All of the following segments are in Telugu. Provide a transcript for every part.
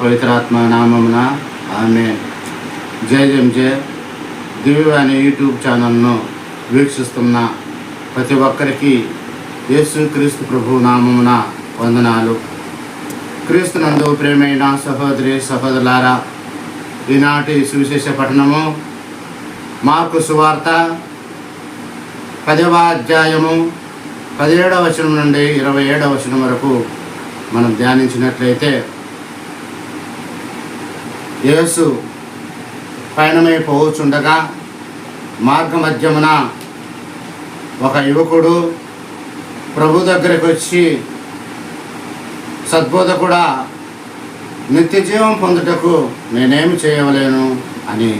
పవిత్రాత్మ నామమున ఆమె జయ జయం జయ. దివ్య అనే యూట్యూబ్ ఛానల్ను వీక్షిస్తున్న ప్రతి ఒక్కరికి యేసుక్రీస్తు ప్రభు నామమున వందనాలు. క్రీస్తునందు ప్రేమైన సహోదరి సహోదరులారా ఈనాటి సువిశేష పఠనము మార్కు సువార్త పదవ అధ్యాయము పదిహేడవ వచనం నుండి ఇరవై ఏడవ వచనం వరకు మనం ధ్యానించినట్లయితే యేసు పయనమై పోవచ్చుండగా మార్గమధ్యమున ఒక యువకుడు ప్రభు దగ్గరికి వచ్చి సద్బోధకుడా నిత్య జీవం పొందుటకు నేనేమి చేయవలేను అని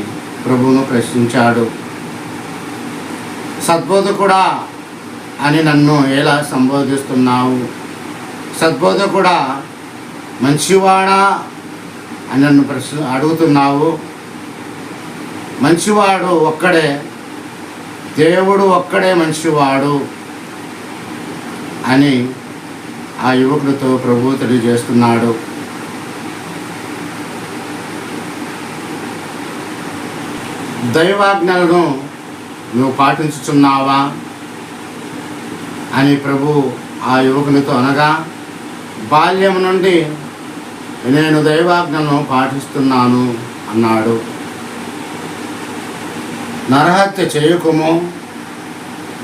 ప్రభువును ప్రశ్నించాడు. సద్బోధకుడా అని నన్ను ఎలా సంబోధిస్తున్నావు? సద్బోధకుడా మంచివాడా అని నన్ను ప్రశ్న అడుగుతున్నావు. మంచివాడు ఒక్కడే దేవుడు ఒక్కడే మంచివాడు అని ఆ యువకుడితో ప్రభు తెలియజేస్తున్నాడు. దైవాజ్ఞలను నువ్వు పాటించుచున్నావా అని ప్రభు ఆ యువకునితో అనగా బాల్యం నుండి నేను దైవాజ్ఞను పాటిస్తున్నాను అన్నాడు. నరహత్య చేయకుము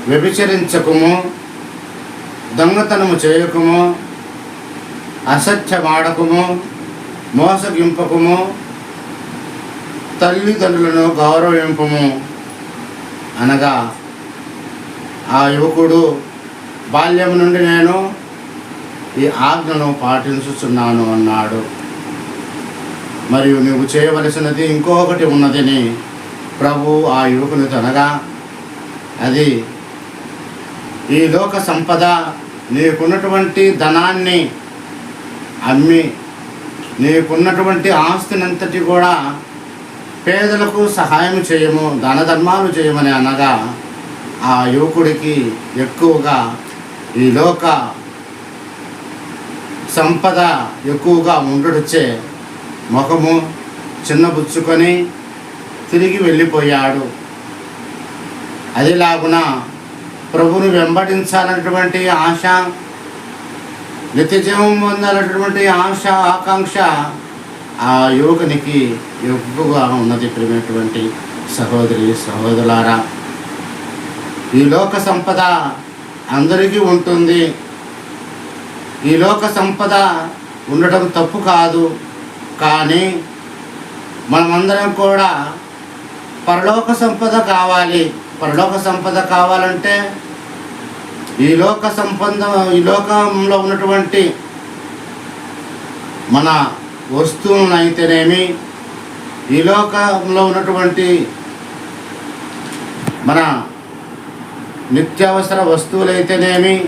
వ్యభిచరించకుము దొంగతనము చేయకుము అసత్యమాడకుము మోసగింపకుము తల్లిదండ్రులను గౌరవింపము అనగా ఆ యువకుడు బాల్యం నుండి నేను ఈ ఆజ్ఞను పాటించుచున్నాను అన్నాడు. మరియు నువ్వు చేయవలసినది ఇంకొకటి ఉన్నదని ప్రభు ఆ యువకుని తనగా అది ఈ లోక సంపద నీకున్నటువంటి ధనాన్ని అమ్మి నీకున్నటువంటి ఆస్తినంతటి కూడా పేదలకు సహాయం చేయము దాన ధర్మాలు చేయమని అనగా ఆ యువకుడికి ఎక్కువగా ఈ లోక సంపద ఎక్కువగా ఉండడొచ్చే ముఖము చిన్నబుచ్చుకొని తిరిగి వెళ్ళిపోయాడు. అదిలాగున ప్రభుని వెంబడించాలన్నటువంటి ఆశ నిత్యజీవం పొందాలన్నటువంటి ఆశ ఆకాంక్ష ఆ యువకునికి ఎక్కువగా ఉన్నది. ప్రియమైనటువంటి సహోదరి సహోదరులారా ఈ లోక సంపద అందరికీ ఉంటుంది. ఈ లోక సంపద ఉండటం తప్పు కాదు. కానీ మనమందరం కూడా పరలోక సంపద కావాలి. పరలోక సంపద కావాలంటే ఈ లోక సంపద ఈ లోకంలో ఉన్నటువంటి మన వస్తువులైతేనేమి ఈ లోకంలో ఉన్నటువంటి మన నిత్యావసర వస్తువులైతేనేమి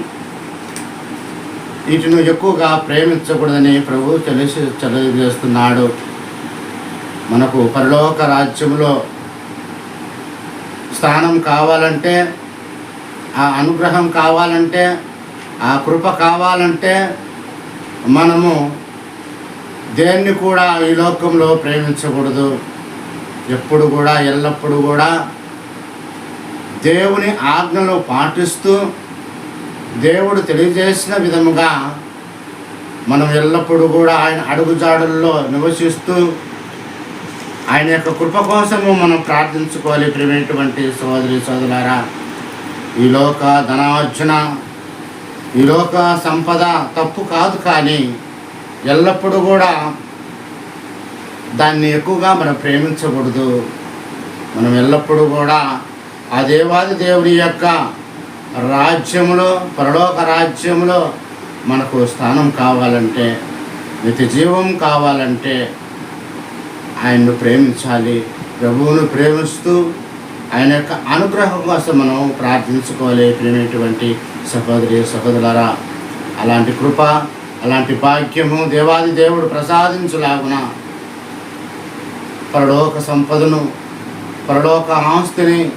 వీటిని ఎక్కువగా ప్రేమించకూడదని ప్రభు తెలిసి తెలియజేస్తున్నాడు. మనకు పరలోక రాజ్యంలో స్థానం కావాలంటే ఆ అనుగ్రహం కావాలంటే ఆ కృప కావాలంటే మనము దేన్ని కూడా ఈ లోకంలో ప్రేమించకూడదు. ఎప్పుడు కూడా ఎల్లప్పుడూ కూడా దేవుని ఆజ్ఞలు పాటిస్తూ దేవుడు తెలియజేసిన విధముగా మనం ఎల్లప్పుడూ కూడా ఆయన అడుగుజాడుల్లో నివసిస్తూ ఆయన యొక్క కృప కోసము మనం ప్రార్థించుకోవాలి ప్రియమైనటువంటి సోదరి సోదరులారా. ఈ లోక ధనార్జున ఈ లోక సంపద తప్పు కాదు కానీ ఎల్లప్పుడూ కూడా దాన్ని ఎక్కువగా మనం ప్రేమించకూడదు. మనం ఎల్లప్పుడూ కూడా ఆ దేవాది దేవుడి యొక్క రాజ్యంలో పరలోక రాజ్యంలో మనకు స్థానం కావాలంటే నిత్య జీవం కావాలంటే ఆయన్ను ప్రేమించాలి. ప్రభువును ప్రేమిస్తూ ఆయన యొక్క అనుగ్రహం కోసం మనం ప్రార్థించుకోవాలి ప్రేమటువంటి సహోదరి సహోదరులరా. అలాంటి కృప అలాంటి భాగ్యము దేవాది దేవుడు ప్రసాదించులాగున పరలోక సంపదను పరలోక ఆస్తిని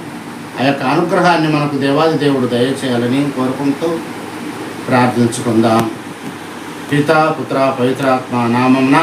ఆ యొక్క అనుగ్రహాన్ని మనకు దేవాది దేవుడు దయచేయాలని కోరుకుంటూ ప్రార్థించుకుందాం. పిత పుత్ర పవిత్రాత్మ నామంన